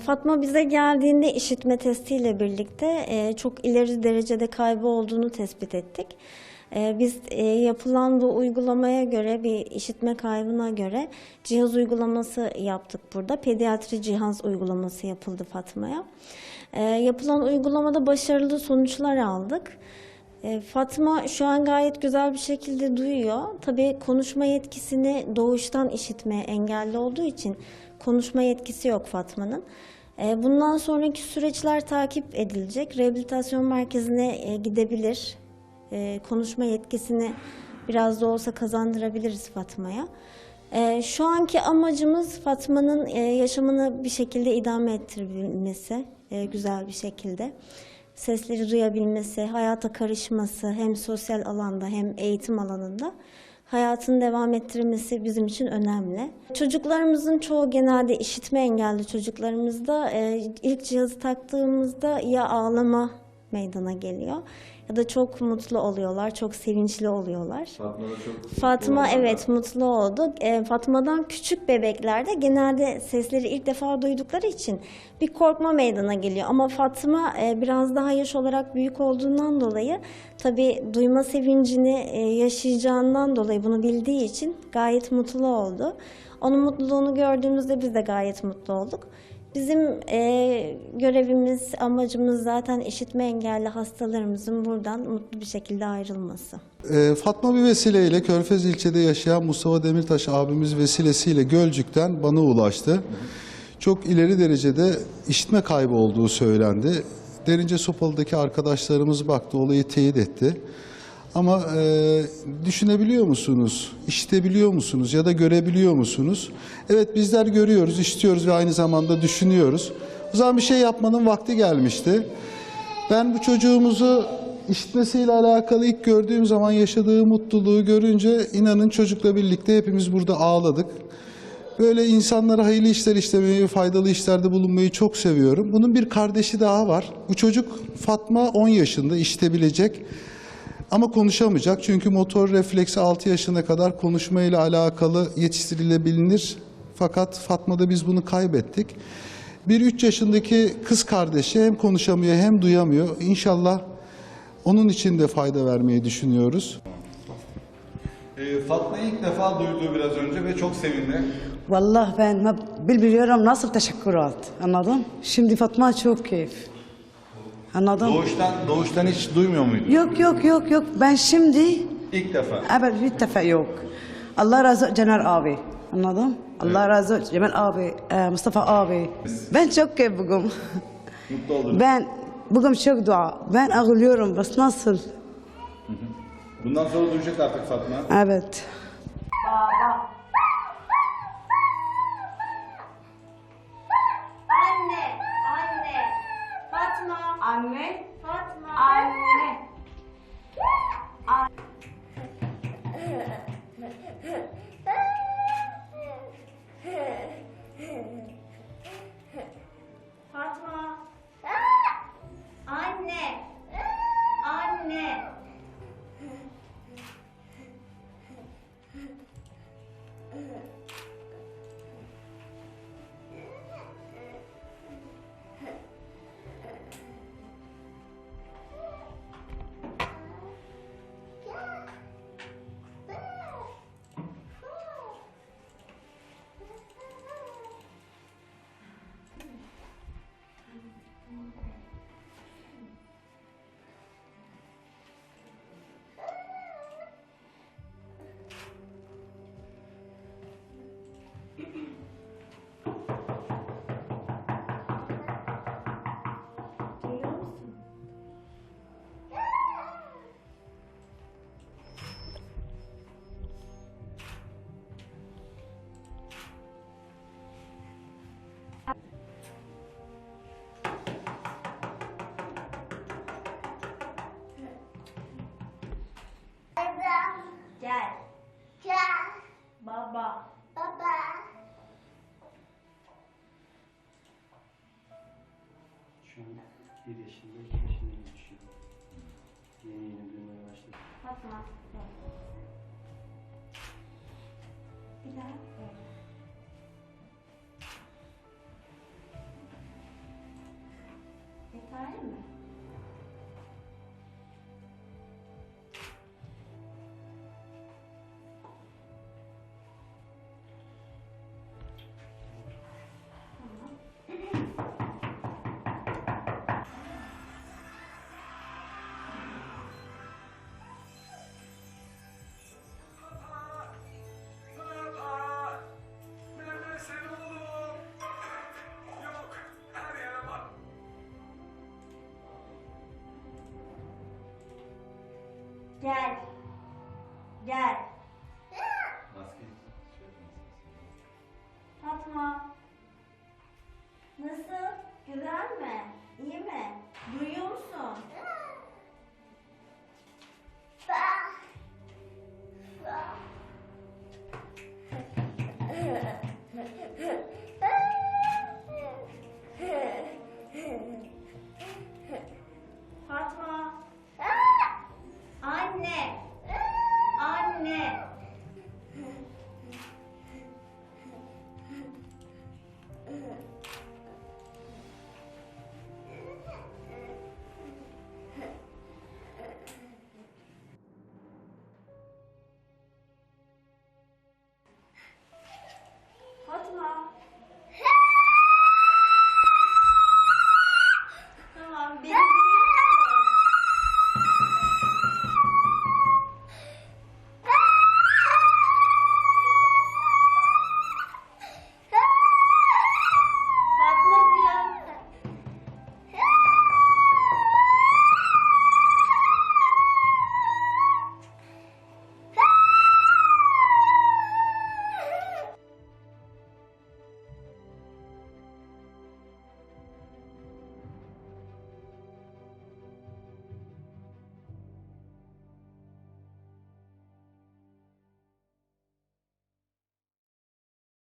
Fatma bize geldiğinde işitme testiyle birlikte e, çok ileri derecede kaybı olduğunu tespit ettik. E, biz e, yapılan bu uygulamaya göre bir işitme kaybına göre cihaz uygulaması yaptık burada. Pediatri cihaz uygulaması yapıldı Fatma'ya. E, yapılan uygulamada başarılı sonuçlar aldık. E, Fatma şu an gayet güzel bir şekilde duyuyor. Tabii konuşma yetkisini doğuştan işitmeye engelli olduğu için konuşma yetkisi yok Fatma'nın. E, Bundan sonraki süreçler takip edilecek. Rehabilitasyon merkezine e, gidebilir. E, Konuşma yetkisini biraz da olsa kazandırabiliriz Fatma'ya. Şu anki amacımız Fatma'nın e, yaşamını bir şekilde idame ettirebilmesi, e, güzel bir şekilde sesleri duyabilmesi, hayata karışması hem sosyal alanda hem eğitim alanında hayatını devam ettirmesi bizim için önemli. Çocuklarımızın çoğu genelde işitme engelli çocuklarımızda e, ilk cihazı taktığımızda ya ağlama meydana geliyor ya da çok mutlu oluyorlar, çok sevinçli oluyorlar. Fatma da çok Fatma evet mutlu oldu. E, Fatma'dan küçük bebeklerde genelde sesleri ilk defa duydukları için bir korkma meydana geliyor. Ama Fatma e, biraz daha yaş olarak büyük olduğundan dolayı tabii duyma sevincini e, yaşayacağından dolayı bunu bildiği için gayet mutlu oldu. Onun mutluluğunu gördüğümüzde biz de gayet mutlu olduk. Bizim e, görevimiz, amacımız zaten işitme engelli hastalarımızın buradan mutlu bir şekilde ayrılması. Ee, Fatma bir vesileyle Körfez ilçede yaşayan Mustafa Demirtaş abimiz vesilesiyle Gölcük'ten bana ulaştı. Çok ileri derecede işitme kaybı olduğu söylendi. Derince Sopalı'daki arkadaşlarımız baktı, olayı teyit etti. Ama e, düşünebiliyor musunuz, işitebiliyor musunuz ya da görebiliyor musunuz? Evet bizler görüyoruz, işitiyoruz ve aynı zamanda düşünüyoruz. O zaman bir şey yapmanın vakti gelmişti. Ben bu çocuğumuzu işitmesiyle alakalı ilk gördüğüm zaman yaşadığı mutluluğu görünce inanın çocukla birlikte hepimiz burada ağladık. Böyle insanlara hayırlı işler işlemeyi, faydalı işlerde bulunmayı çok seviyorum. Bunun bir kardeşi daha var. Bu çocuk Fatma 10 yaşında işitebilecek ama konuşamayacak. Çünkü motor refleksi 6 yaşına kadar konuşmayla alakalı yetiştirilebilir. Fakat Fatma'da biz bunu kaybettik. Bir 3 yaşındaki kız kardeşi hem konuşamıyor hem duyamıyor. İnşallah onun için de fayda vermeyi düşünüyoruz. Ee, Fatma ilk defa duydu biraz önce ve çok sevindi. Vallahi ben bilmiyorum nasıl teşekkür et. Anladın? Şimdi Fatma çok keyif. Anladın? Doğuştan doğuştan hiç duymuyor muydu? Yok yok yok yok. Ben şimdi İlk defa. evet bir defa yok. Allah razı olsun Caner abi. Anladın? Allah razı olsun Cemal abi, e, Mustafa abi. Ben çok keyif bugün. Mutlu oldunuz. ben bugün çok dua. Ben ağlıyorum. Bas nasıl? Bundan sonra duyacak artık Fatma. Evet. Fatma, Şu an bir yaşında, iki yaşında geçiyor. Yeni yeni büyümeye başladı. Fatma. Bir daha. Gel. Gel. Maskeyi Fatma. Nasıl? Güzel